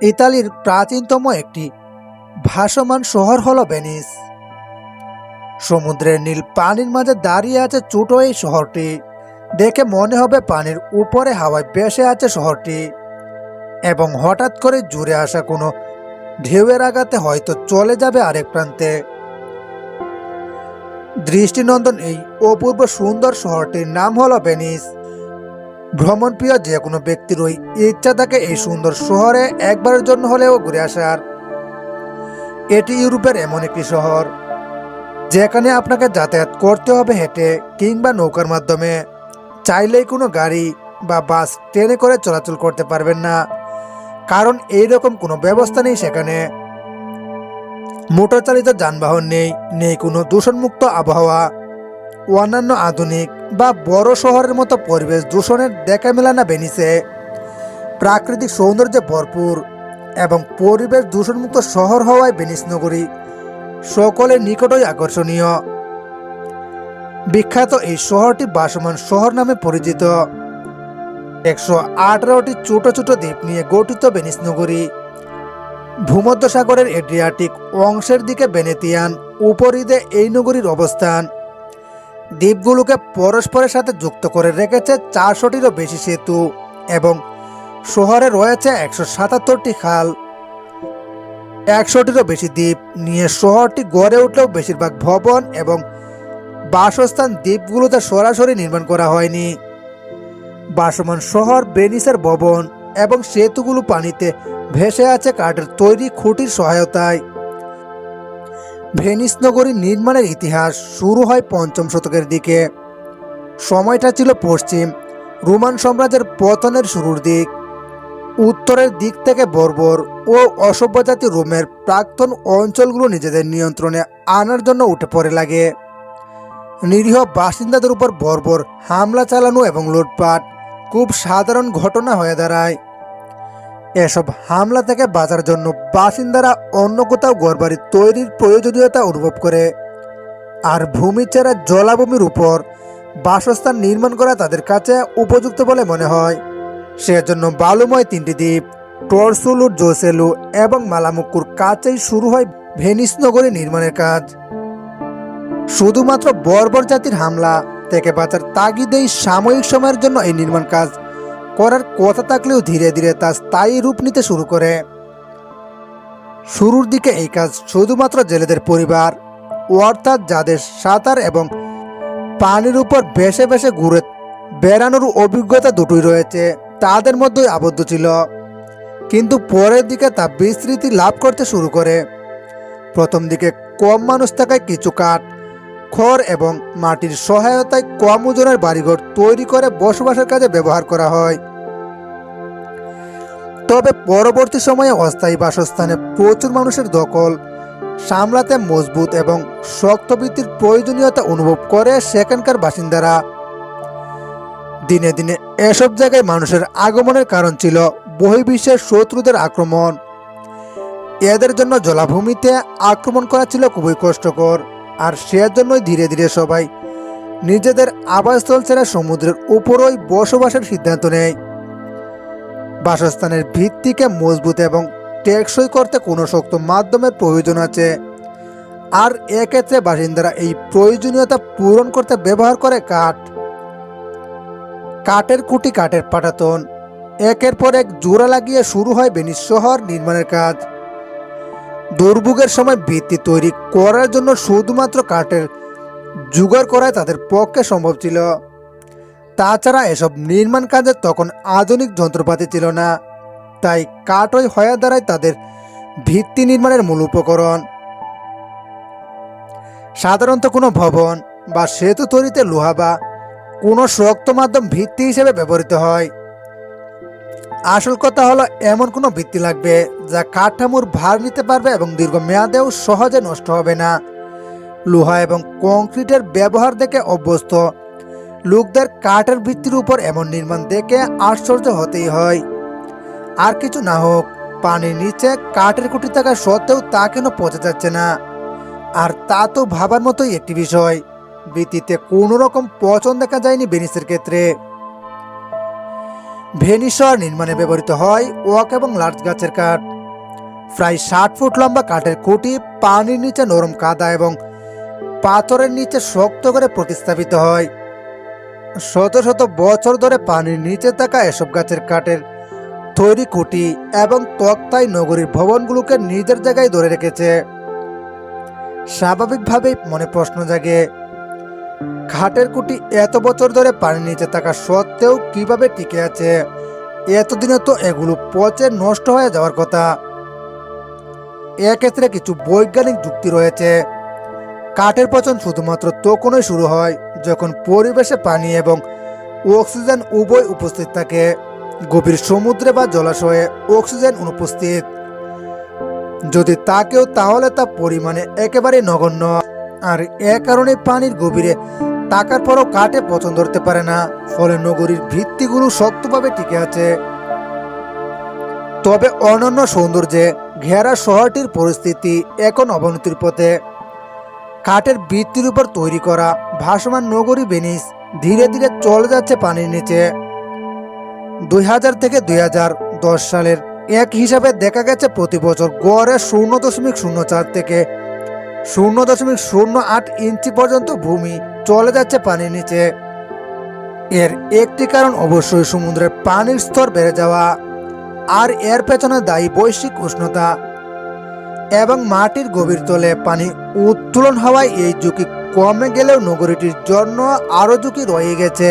ইতালির প্রাচীনতম একটি ভাসমান শহর হলো ভেনিস। সমুদ্রের নীল পানির মাঝে দাঁড়িয়ে আছে ছোট এই শহরটি। দেখে মনে হবে পানির উপরে হাওয়ায় ভেসে আছে শহরটি। এবং হঠাৎ করে জুড়ে আসা কোনো ঢেউয়ের আঘাতে হয়তো চলে যাবে আরেক প্রান্তে। দৃষ্টিনন্দন এই অপূর্ব সুন্দর শহরটির নাম হলো ভেনিস। ভ্রমণপ্রিয় যে কোনো ব্যক্তির ওই ইচ্ছা থাকে এই সুন্দর শহরে একবারের জন্য হলেও ঘুরে আসার। এটি ইউরোপের এমন একটি শহর, যেখানে আপনাকে যাতায়াত করতে হবে হেঁটে কিংবা নৌকার মাধ্যমে। চাইলেই কোনো গাড়ি বা বাস ট্রেনে করে চলাচল করতে পারবেন না, কারণ এই রকম কোনো ব্যবস্থা নেই সেখানে। মোটর চালিত যানবাহন নেই নেই কোনো দূষণমুক্ত আবহাওয়া, অন্যান্য আধুনিক বা বড় শহরের মতো পরিবেশ দূষণের দেখা মেলা না বেনিসে প্রাকৃতিক সৌন্দর্যে ভরপুর এবং পরিবেশ দূষণমুক্ত শহর হওয়ায় বেনিস নগরী সকলের নিকটই আকর্ষণীয়। বিখ্যাত এই শহরটি বাসমান শহর নামে পরিচিত। একশো আঠারোটি ছোট ছোট দ্বীপ নিয়ে গঠিত ভেনিস নগরী। ভূমধ্যসাগরের এড্রিয়াটিক অংশের দিকে বেনেতিয়ান উপরিদে এই নগরীর অবস্থান। দ্বীপগুলোকে পরস্পরের সাথে যুক্ত করে রেখেছে চারশোটিরও বেশি সেতু এবং শহরে রয়েছে একশো সাতাত্তরটি খাল। একশোটিরও বেশি দ্বীপ নিয়ে শহরটি গড়ে উঠলেও বেশিরভাগ ভবন এবং বাসস্থান দ্বীপগুলোতে সরাসরি নির্মাণ করা হয়নি। বাসমান শহর, বেনিসের ভবন এবং সেতুগুলো পানিতে ভেসে আছে কাঠের তৈরি খুঁটির সহায়তায়। ভেনিস নগরী নির্মাণের ইতিহাস শুরু হয় পঞ্চম শতকের দিকে। সময়টা ছিল পশ্চিম, রোমান সাম্রাজ্যের পতনের শুরুর দিক। উত্তরের দিক থেকে বর্বর ও অসভ্যজাতি রোমের প্রাক্তন অঞ্চলগুলো নিজেদের নিয়ন্ত্রণে আনার জন্য উঠে পড়ে লাগে। নিরীহ বাসিন্দাদের উপর বর্বর হামলা চালানো এবং লুটপাট খুব সাধারণ ঘটনা হয়ে দাঁড়ায়। এসব হামলা থেকে বাঁচার জন্য বাসিন্দারা অন্য কোথাও ঘরবাড়ি তৈরির প্রয়োজনীয়তা অনুভব করে। আর ভূমি ছাড়া জলাভূমির উপর বাসস্থান নির্মাণ করা তাদের কাছে উপযুক্ত বলে মনে হয়। সেজন্য বালুময় তিনটি দ্বীপ, টরসুলু, জোসেলু এবং মালামুকুর কাছেই শুরু হয় ভেনিস নগরী নির্মাণের কাজ। শুধুমাত্র বর্বর জাতির হামলা থেকে বাঁচার তাগিদেই সাময়িক সময়ের জন্য এই নির্মাণ কাজ করার কথা থাকলেও ধীরে ধীরে তা স্থায়ী রূপ নিতে শুরু করে। শুরুর দিকে এই কাজ শুধুমাত্র জেলেদের পরিবার, অর্থাৎ যাদের সাঁতার এবং পানির উপর ভেসে ভেসে ঘুরে বেড়ানোর অভিজ্ঞতা দুটোই রয়েছে, তাদের মধ্যেই আবদ্ধ ছিল। কিন্তু পরের দিকে তা বিস্তৃতি লাভ করতে শুরু করে। প্রথম দিকে কম মানুষ থাকায় কিছু কাঠ খড় এবং মাটির সহায়তায় কম ওজনের বাড়িঘর তৈরি করে বসবাসের কাজে ব্যবহার করা হয়। তবে পরবর্তী সময়ে অস্থায়ী বাসস্থানে প্রচুর মানুষের দখল, সামলাতে মজবুত এবং শক্ত ভিত্তির প্রয়োজনীয়তা অনুভব করে সেখানকার বাসিন্দারা। দিনে দিনে এসব জায়গায় মানুষের আগমনের কারণ ছিল বহির্বিশ্বের শত্রুদের আক্রমণ। এদের জন্য জলাভূমিতে আক্রমণ করা ছিল খুবই কষ্টকর। আর সেজন্যই ধীরে ধীরে সবাই নিজেদের আবাসস্থল ছেড়ে সমুদ্রের উপরই বসবাসের সিদ্ধান্ত নেয়। বাসস্থানের ভিত্তিকে মজবুত এবং টেকসই করতে কোনো শক্ত মাধ্যমের প্রয়োজন আছে। আর এক্ষেত্রে বাসিন্দারা এই প্রয়োজনীয়তা পূরণ করতে ব্যবহার করে কাঠ। কাঠের কুটি কাঠের পাটাতন। একের পর এক জোড়া লাগিয়ে শুরু হয় বেনিস শহর নির্মাণের কাজ। দুর্ভোগের সময় ভিত্তি তৈরি করার জন্য শুধুমাত্র কাঠের জোগাড় করাই তাদের পক্ষে সম্ভব ছিল। তাছাড়া এসব নির্মাণ কাজে তখন আধুনিক যন্ত্রপাতি ছিল না। তাই কাঠই হয়ে দাঁড়ায় তাদের ভিত্তি নির্মাণের মূল উপকরণ। সাধারণত কোনো ভবন বা সেতু তৈরিতে লোহা বা কোনো শক্ত মাধ্যম ভিত্তি হিসেবে ব্যবহৃত হয়। আসল কথা হলো, এমন কোনো ভিত্তি লাগবে যা কাঠামোর ভার নিতে পারবে এবং দীর্ঘমেয়াদেও সহজে নষ্ট হবে না। লোহা এবং কংক্রিটের ব্যবহার দেখে অভ্যস্ত। লোকদের কাঠের ভিত্তির উপর এমন নির্মাণ দেখে আশ্চর্য হতেই হয়। আর কিছু না হোক, পানির নিচে কাঠের কুটি থাকা সত্ত্বেও তা কেন পচে যাচ্ছে না? আর তা তো ভাবার মতোই একটি বিষয়। ভিত্তিতে কোনো রকম পচন দেখা যায়নি বেনিসের ক্ষেত্রে। ভেনিসর নির্মাণে ব্যবহৃত হয় ওয়াক এবং লার্জ গাছের কাঠ। প্রায় ষাট ফুট লম্বা কাঠের খুঁটি পানির নিচে নরম কাদা এবং পাথরের নিচে শক্ত করে প্রতিস্থাপিত হয়। শত শত বছর ধরে পানির নিচে থাকা এসব গাছের কাঠের তৈরি খুঁটি এবং তক্তাই নগরীর ভবনগুলোকে নিজের জায়গায় ধরে রেখেছে। স্বাভাবিকভাবেই মনে প্রশ্ন জাগে ঘাটের কুটি এত বছর ধরে পানির নিচে থাকা সত্ত্বেও কীভাবে টিকে আছে? এতদিনে তো এগুলো পচে নষ্ট হয়ে যাওয়ার কথা। এক্ষেত্রে কিছু বৈজ্ঞানিক যুক্তি রয়েছে। কাঠের পচন শুধুমাত্র তখনই শুরু হয় যখন পরিবেশে পানি এবং অক্সিজেন উভয় উপস্থিত থাকে। গভীর সমুদ্রে বা জলাশয়ে অক্সিজেন অনুপস্থিত। যদি তাকেও তাহলে তা পরিমাণে একেবারে নগণ্য। আর এ কারণে পানির গভীরে টাকার পরও কাটে পছন্দ ধরতে পারে না, ফলে নগরীর ভিত্তিগুলো শক্তভাবে টিকে আছে। তবে অনন্য সৌন্দর্যে ঘেরা শহরটির পরিস্থিতি এখন অবনতির পথে। কাঠের ভিত্তির উপর তৈরি করা ভাসমান নগরী ভেনিস ধীরে ধীরে চলে যাচ্ছে পানির নিচে। দুই হাজার থেকে দুই হাজার দশ সালের এক হিসাবে দেখা গেছে প্রতি বছর গড়ে শূন্য দশমিক শূন্য চার থেকে শূন্য দশমিক শূন্য আট ইঞ্চি পর্যন্ত ভূমি চলে যাচ্ছে পানির নিচে। এর একটি কারণ অবশ্যই সমুদ্রের পানির স্তর বেড়ে যাওয়া আর এর পেছনে দায়ী বৈশ্বিক উষ্ণতা এবং মাটির গভীর তলে পানি উত্তোলন হওয়ায় এই ঝুঁকি কমে গেলেও নগরীটির জন্য আরও ঝুঁকি রয়ে গেছে।